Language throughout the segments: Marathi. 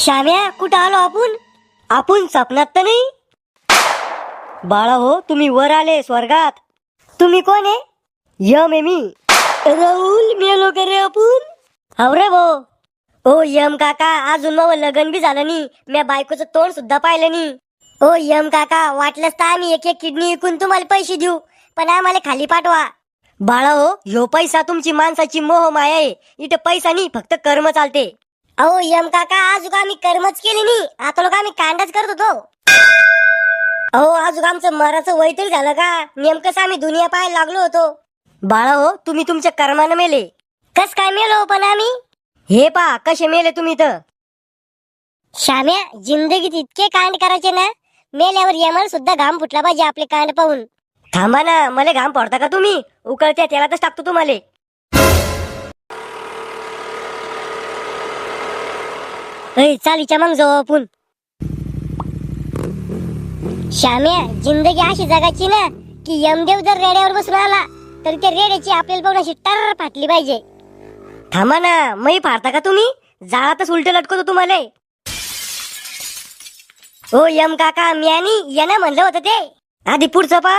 शाव्या कुठं आलो आपण? आपण स्वप्नात तर नाही? बाळा हो तुम्ही वर आले स्वर्गात. तुम्ही कोण आहे? यम आहे मी. राहुल मेलो करे रे आपण? हाव रे भो ओ यम काका अजून मग लग्न बी झालं नाही. म्या बायकोचं तोंड सुद्धा पाहिलं नाही. ओ यम काका वाटलंच तर आम्ही एक एक किडनी विकून तुम्हाला पैसे देऊ पण आम्हाला खाली पाठवा. बाळा हो ह्यो पैसा तुमची माणसाची मोह माया आहे. इथं पैसा नाही फक्त कर्म चालते. अहो यम काका आज आम्ही कर्मच केले नाही. आता लोक आम्ही कांडाच करत होतो. अहो आज आमचं मराचं वय तरी झालं का? नेमकं आम्ही दुनिया पाहायला लागलो होतो. बाळा हो तुम्ही तुमच्या कर्मानं मेले. कस काय मेलो हो पण आम्ही? हे पा कसे मेले तुम्ही तर? श्याम्या जिंदगीत इतके कांड करायचे ना मेल्यावर यमाला सुद्धा घाम फुटला पाहिजे आपले कांड पाहून. थांबा ना मला घाम पडता का तुम्ही? उकळत्या त्यालाच टाकतो तुम्हाला. अय चालीच्या मग जाऊ आपण. श्याम्या जिंदगी अशी जगाची ना की यमदेव जर रेड्यावर बसून आला तर त्या रेड्याची आपल्याला बघून अशी टर फाटली पाहिजे. थांबा ना मही फाडता का तुम्ही? जाळातच उलट लटकवतो तुम्हाला. हो यम काका मी आणि याना म्हणलं होतं ते. आधी पुढचं पा.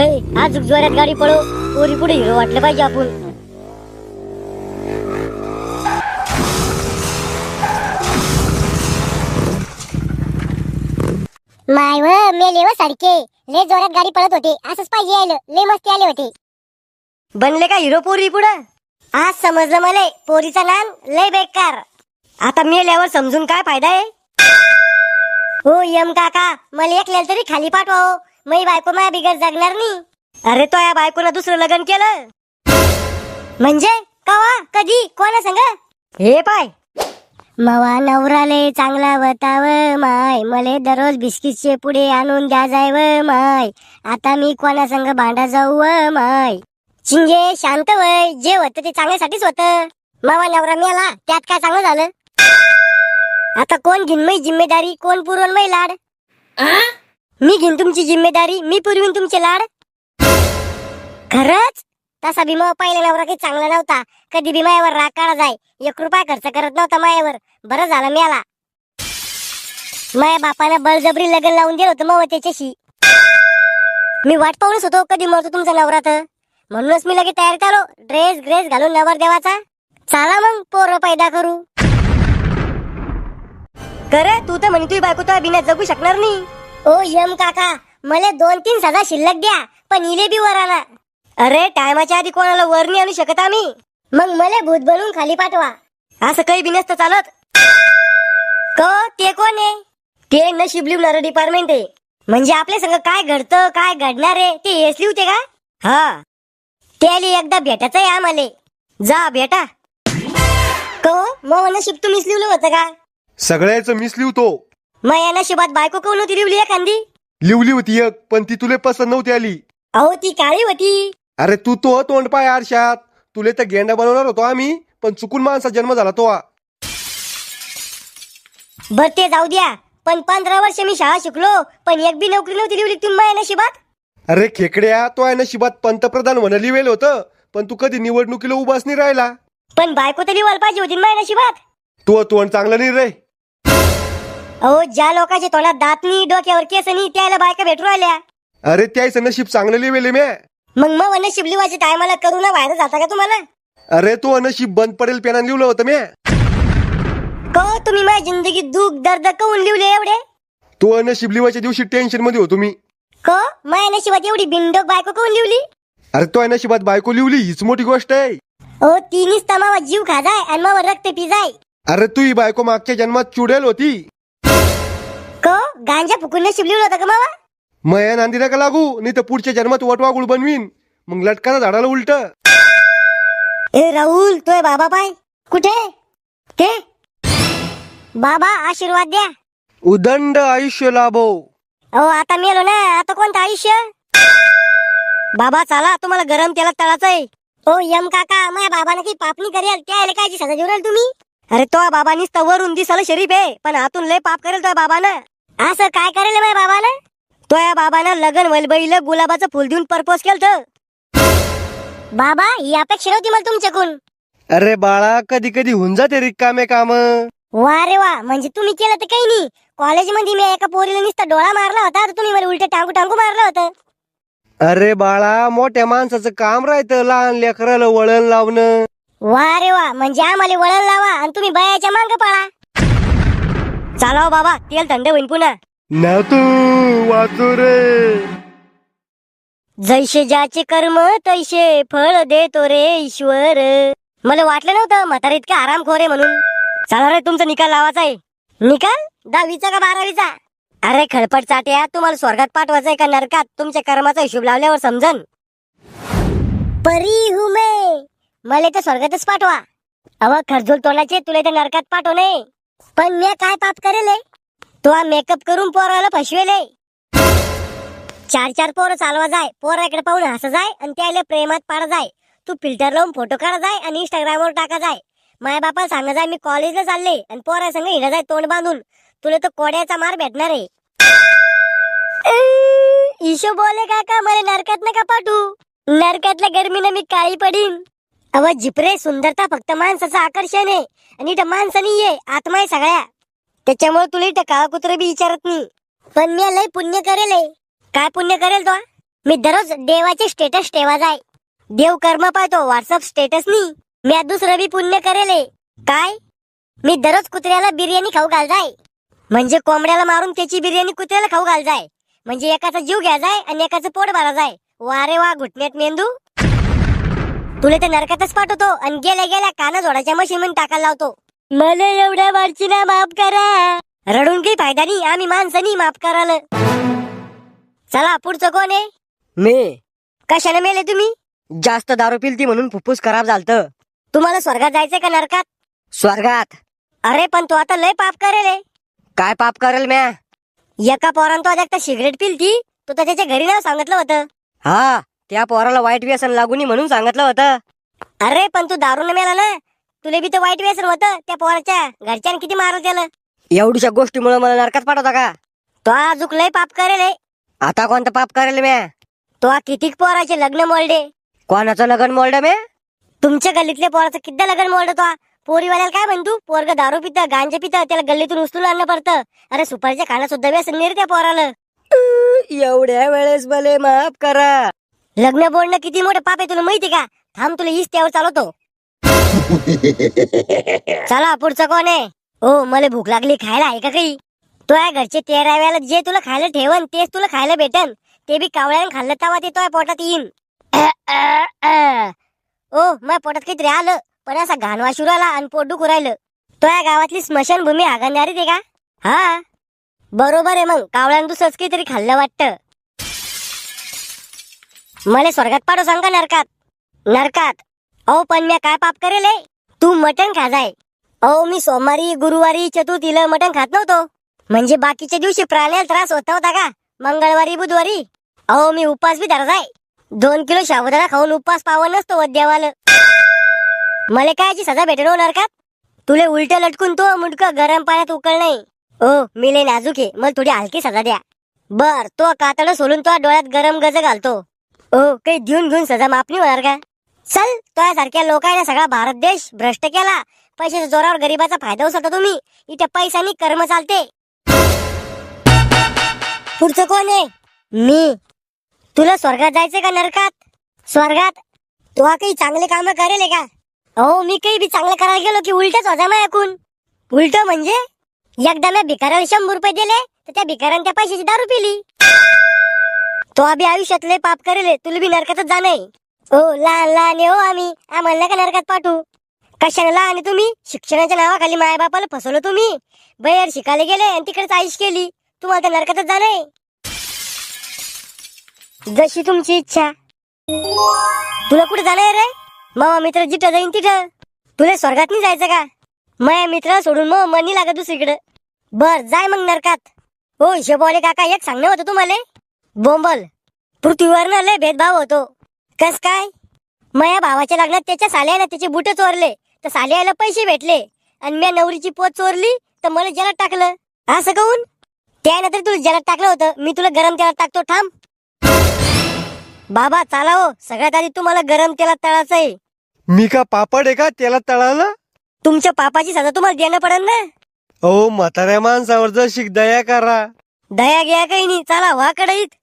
अय आज जोरात गाडी पळो पोरी पुढे हिरो वाटलं पाहिजे आपण. माय व मेले व सारखे. लय जोरात गाडी पळत होते. असंच पाहिजे यायला. लय मस्ती आले होते. बनले का हिरो पोरी पुढं? आज समजलं मला. पोरीचा नाम लय बेकार. आता मेल्यावर समजून काय फायदा आहे? हो यम काका. मला एकल्याला तरी खाली पाठवा हो मै बायको माझ्या बिगर जगणार नाही अरे तो या बायकोनं दुसरं लग्न केलं. म्हणजे? कवा? कधी? कोणा संग? हे पाय. मवा नवराले चांगला वताव माय. मले दररोज बिस्किटचे पुढे आणून द्या जाय व माय. आता मी कोणा संग भांडा जाऊ व माय. चिंगे शांत वय. जे होतं ते चांगल्यासाठीच होतं. मावा नवरा मेला त्यात काय चांगलं झालं? आता कोण घेईन मै जिम्मेदारी कोण पुरवून मै लाड? मी घेईन तुमची जिम्मेदारी मी पुरवीन तुमचे लाड? खरंच? तसा भीमा पहिल्या नवरा काही चांगला नव्हता. कधी बी मायावर राग काढा जाय. एक रुपया खर्च करत नव्हता मायावर. बरं झालं मिळाला माया बापानं बळजबरी लग्न लावून दिलं होतं मग त्याच्याशी. मी वाट पाहूनच होतो कधी मरतो तुमचा नवरा तर. म्हणूनच मी लगेच तयार आलो. ड्रेस ग्रेस घालून नवर देवाचा. चला मग पोरं पैदा करू. कर तू तर म्हणतोय बायको तर बिना जगू शकणार नाही. ओ यम काका मला दोन तीन सजा शिल्लक द्या पण इले बी वर आला अरे टायमाच्या आधी कोणाला वर नाही आणू शकत आम्ही? मग मला भूत बनवून खाली पाठवा. असं काही बी नसतं चालत. क ते कोण आहे? ते नशीब लिवणार डिपार्टमेंट आहे. म्हणजे आपल्या संग काय घडतं काय घडणार आहे ते हेच लिवते का? हा. ते आली एकदा भेटायचं आहे आम्हाला. जा भेटा. क मग नशीब तुम्हीच लिवलं होतं का? सगळ्याच मिस लिवतो मग या नशिबात बायको कोण होती लिवली एखादी? लिवली होती एक पण ती तुले पसंत नव्हती आली. अहो ती काळी होती. अरे तू तो तोंड पाय आरशात. तुले तर गेंडा बनवणार होतो आम्ही पण चुकून माणसा जन्म झाला तो. बर ते जाऊ द्या. पण पंधरा वर्ष मी शाळा शिकलो पण एक बी नोकरी नव्हती लिवली तुम्ही माझ्या नशिबात? अरे खेकड्या तो आहे नशिबात पंतप्रधान म्हणा लिवेल होतं पण तू कधी निवडणुकीला उभाच नाही राहिला. पण बायको तर लिवायला पाहिजे होती ना माझ्या नशिबात? तू तोंड चांगलं नाही रे. अहो ज्या लोकांच्या तोंडात दात नाही डोक्यावर केस नाही त्याला बायका भेटू राहिल्या. अरे त्याचं नशीब चांगलं लिवेल म्या मग मग नशीब लिवायच्या टायमाला करू ना बाहेर जाता का तुम्हाला? अरे तू नशीब बंद पडेल पेनाने लिवलं होतं म्या को तुम्ही माझ्या जिंदगीत दुःख दर्द कवून लिवले एवढे? तू नशीब लिवायच्या दिवशी टेन्शनमध्ये होतो मी. को? माझ्या नशिबात एवढी बिंडोक बायको कवून लिवली? अरे तो नशिबात बायको लिवली हीच मोठी गोष्ट आहे. ओ तिनीच तमावा जीव खा जाय आणि मावा रक्त पी जाय अरे तू ही बायको मागच्या जन्मात चुडेल होती. को? गांजा फुकून नशीब लिवलं होतं का मावा? मया नांदी नका लागू? नाही तर पुढच्या जन्मात वटवागुळ बनवीन. मग लटकाचा झाडाला उलट. ए राहुल तोय बाबा पाय कुठे? ते बाबा आशीर्वाद द्या. उदंड आयुष्य लाभो. अहो आता मेलो ना. आता कोणतं आयुष्य? बाबा चला. तुम्हाला गरम तेलात तळाचं आहे ओ यम काका माझ्या बाबानं काही पापणी करेल. त्याला काय सजा राहिल तुम्ही? अरे तो बाबा नुसतं वरून दिसाल शरीफ आहे. पण आतून लय पाप करेल तो बाबानं. असं काय करेल माझ्या बाबानं? तो या बाबानं लगन वलबईला गुलाबाचं फुल देऊन परपोज केलं बाबा ही अपेक्षा नव्हती मला तुमच्याकडून. अरे बाळा कधी कधी होऊन जाते रिकामे काम वा रे वा म्हणजे तुम्ही केलं तर काही नाही. कॉलेजमध्ये मी एका पोरीला नुसता डोळा मारला होता तर तुम्ही मला उलट टांगू टांगू मारलं होतं. अरे बाळा मोठ्या माणसाचं काम राहतं लहान लेकराला वळण लावणं. वा रे वा म्हणजे आम्हाला वळण लावा आणि तुम्ही बयाच्या मांग पळा. चालाव बाबा तेल थंड होईन पुन्हा. ना तू वाचू रे. जैसे ज्याचे कर्म तैसे फळ देतो रे ईश्वर. मला वाटलं नव्हतं म्हातारा इतका आराम खोरे म्हणून. चला रे तुमचा निकाल लावायचा आहे. निकाल? दहावीचा का बारावीचा? अरे खळपट चाट्या तुम्हाला स्वर्गात पाठवायचंय का नरकात? तुमच्या कर्माचा हिशोब लावल्यावर समजन. परी हूं मैं. मला तर स्वर्गातच पाठवा. अव खरजूल तोंडाचे तुला इथे नरकात पाठव नाही पण मी काय पाप करेल हे? तो हा मेकअप करून पोराला फसवेले चार चार पोरं चालवा जाय पोराकडे पाहून हसा जाय आणि त्याला प्रेमात पाड जाय. तू फिल्टर लावून फोटो काढा जाय आणि इंस्टाग्रामवर टाका जाय. माया बापा सांगा जाय मी कॉलेजला चालले आणि पोरा संग हिंडा जाय तोंड बांधून. तुला तो कोड्याचा मार भेटणार आहे ईशो बोले काका मला नरकात नका पाठू नरकातल्या गर्मीनं मी काळी पडीन. अव जिपरे सुंदरता फक्त माणसाचं आकर्षण आहे. आणि इथं माणसं नाहीये आत्मा आहे सगळ्या त्याच्यामुळे तुला इथं काळा कुत्र बी विचारत नाही. पण मी लय पुण्य करेल. काय पुण्य करेल तो? मी दररोज देवाचे स्टेटस ठेवा जाय देव कर्म पाहतो व्हॉट्सअप स्टेटस नी मी दुसरं बी पुण्य करेल. काय? मी दररोज कुत्र्याला बिर्याणी खाऊ घाल जाय म्हणजे कोंबड्याला मारून त्याची बिर्याणी कुत्र्याला खाऊ घाल जाय म्हणजे एकाचा जीव घ्या जाय आणि एकाचं पोट भरा जाय वारे वा घुटण्यात मेंदू. तुला ते नरकातच पाठवतो आणि गेल्या गेल्या काना जोडाच्या मशीन टाकायला लावतो. मला एवढ्या वारची ना माफ करा. रडून काही फायदा नाही आम्ही माणसानी माफ कराल चला पुढचं कोण आहे? मी. कशाने मेले तुम्ही? जास्त दारू पिलती म्हणून फुफ्फुस खराब झालत. तुम्हाला स्वर्गात जायचंय का नरकात? स्वर्गात. अरे पण तू आता लय पाप करेल हे. काय पाप करेल म्या? एका पोरानं तो आज एकटा सिगरेट पिलती तो तर त्याच्या घरी नाव सांगितलं होतं. हा त्या पोराला वाईट व्यसन लागून म्हणून सांगितलं होतं. अरे पण तू दारून मेला ना. तुला बी तर वाईट व्यसन होतं त्या पोराच्या घरच्यानं किती मारलं त्याला एवढ्या गोष्टीमुळे मला नरकात पाठवता का? तो अजूक लय पाप करेल. आता कोणतं पाप करेल म्या? तो कितीक पोराचे लग्न मोडले. कोणाचं लगन मोल्ड म्या? तुमच्या गल्लीतल्या पोराचं किती लग्न मोडलं तो? पोरीवाल्याला काय म्हणतो पोरग दारू पितं गांजा पितं त्याला गल्लीतून उचलून आणणं पडतं. अरे सुपारीच्या खाण्यात सुद्धा व्यसन नाही त्या पोराला. एवढ्या वेळेस मला माफ करा. लग्न बोलणं किती मोठं पाप आहे तुला माहिती का? थांब तुला हीच त्यावर चालवतो. चला पुढचं कोण आहे? हो मला भूक लागली खायला आहे का काही? तो या घरचे तेरा वेळेला जे तुला खायला ठेवन तेच तुला खायला भेटन. ते बी कावळ्यानं खाल्लं तेव्हा ते तो पोटात येईन. ओ मग पोटात काहीतरी आलं. पण असा घाण आला आणि पोट दुखू राहिलं तो या गावातली स्मशानभूमी हागणारी ते का? हा. बरोबर आहे मग. कावळ्यानं दुसरंच काहीतरी खाल्लं वाटतं. मला स्वर्गात पाडू सांगा नरकात. नरकात. अहो पण मी काय पाप करेल हे? तू मटण खाजाय अहो मी सोमवारी गुरुवारी चतुर्थीला मटण खात नव्हतो. म्हणजे बाकीच्या दिवशी प्राण्याला त्रास होता होता का? मंगळवारी बुधवारी? अहो मी उपास बी धरा दोन किलो शाबुदाना खाऊन उपास पावन नसतो व देवाला. मला काय याची सजा भेटेल होणार का तुले उलट लटकून तो मुंडक गरम पाण्यात उकळ नाही ओ मी लय नाजूक आहे मला थोडी हलकी सजा द्या. बर तो कातड सोलून तो डोळ्यात गरम गज घालतो. ओ काही देऊन घेऊन सजा माफ नाही होणार का? चल तुझ्यासारख्या लोकांना सगळा भारत देश भ्रष्ट केला. पैशाच्या जोरावर गरीबाचा फायदा उचलता तुम्ही. इथे पैशानी कर्म चालते. पुढचं कोण आहे? मी. तुला स्वर्गात जायचंय का नरकात? स्वर्गात? तू हा काही चांगले काम करेल का? हो मी काही बी चांगलं करायला गेलो की उलटच होता ऐकून उलट म्हणजे? एकदा मी भिकाऱ्याला शंभर रुपये दिले तर त्या भिकाऱ्याने त्या पैशाची दारू पिली. तो अभि आयुष्यात लय पाप करेल तुला बी नरकातच जाणं आहे. हो लहान लहान आहे हो आम्ही. आम्हाला का नरकात पाठवू. कशाला लहान आहे तुम्ही? शिक्षणाच्या नावाखाली माया बापाला फसवलं तुम्ही. बाहेर शिकायला गेले आणि तिकडेच आईश केली. तुम्हाला तर नरकातच जाणं आहे. जशी तुमची इच्छा. तुला कुठे जाणार आहे रे? मामा मित्र जिथं जाईन तिथं. तुला स्वर्गात नाही जायचं का? माया मित्र सोडून मग मनी लागत दुसरीकडे. बर जाय मग नरकात. हो हिशोबवाले काका एक सांगणं होतं तुम्हाला. बोंबल. पृथ्वीवर ना लय भेदभाव होतो. कस काय? माया भावाच्या लग्नात त्याच्या साल्यानं त्याचे बुट चोरले. तर साल्याला पैसे भेटले. आणि मी नवरीची पोत चोरली तर मला जलात टाकलं. असं कहून त्यानंतर तुला जलात टाकलं होतं. मी तुला गरम तेलात टाकतो थांब. बाबा चाला हो. सगळ्यात आधी तुम्हाला गरम तेलात तळायचं आहे. मी का पापड आहे का त्याला तळाला तुमच्या पापाची सजा तुम्हाला देणं पडेल ना? अहो म्हाताऱ्या माणसावर जर शिक दया करा. दया घ्या काही नाही. चला व्हा कडईत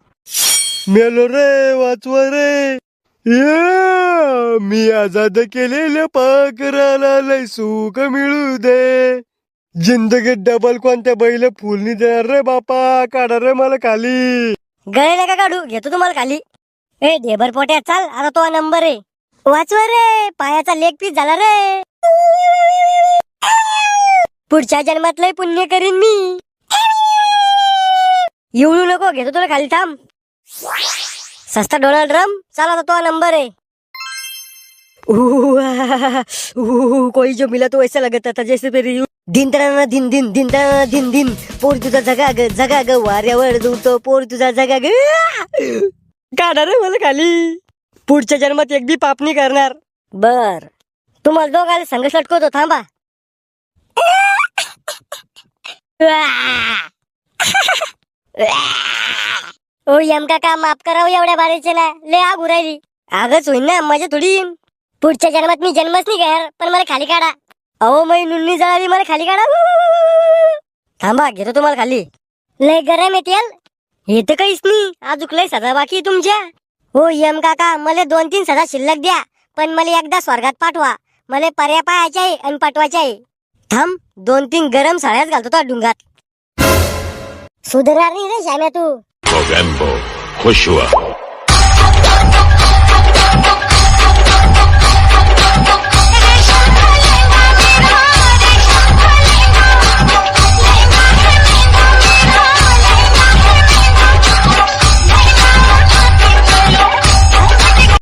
मेलो रे वाचवा रे. या, मी आझाद केलेल्या पाकराला लय सुख मिळू दे. जिंदगी डबल कोणत्या बैल फुलनी देणार रे बापा? काढा रे मला खाली. गळे का काढू घेतो तुम्हाला खाली. ए ढेबर पोट्या चाल आता तो नंबर आहे. वाचवा रे पायाचा लेग पीस झाला रे. पुढच्या जन्मात लय पुण्य करीन मी. येऊ नको घेतो तुला खाली थांब. सस्ता डोनाल्ड ड्रम चला आता तो नंबर उह, कोई जो मिला तो ऐसा लगता था जैसे मेरी दिन तराना दिन दिन दिन तराना दिन दिन. पोर तुझा जगा ग जगा ग वाऱ्यावर दुतो पोर तुझा जगा ग काढा रे मला खाली. पुढच्या जन्मात एक बी पाप नाही करणार. बर. तुम्हाला दोघाला संघ लटकवतो थांबा. ओ यम काका माफ करावं एवढ्या बारीचे ना लय आग उरायली. आगच होईन ना मजा थोडी येईन. पुढच्या जन्मात मी जन्मच नाही घेणार पण मला खाली काढा. अहो मै नुन्नी जळाली मला खाली काढा. थांबा घेतो तुम्हाला खाली. लय गरम आहे तेल. हे तर काहीच नाही. अजून लय सदा बाकी तुमच्या. हो यम काका मला दोन तीन सदा शिल्लक द्या पण मला एकदा स्वर्गात पाठवा. मला पर्या पाहायचे आहे आणि पाठवायचे आहे. थांब दोन तीन गरम साड्याच घालतो त्या डुंगात. सुधारणार नाही रे श्याम्या तू. Rambo, Joshua.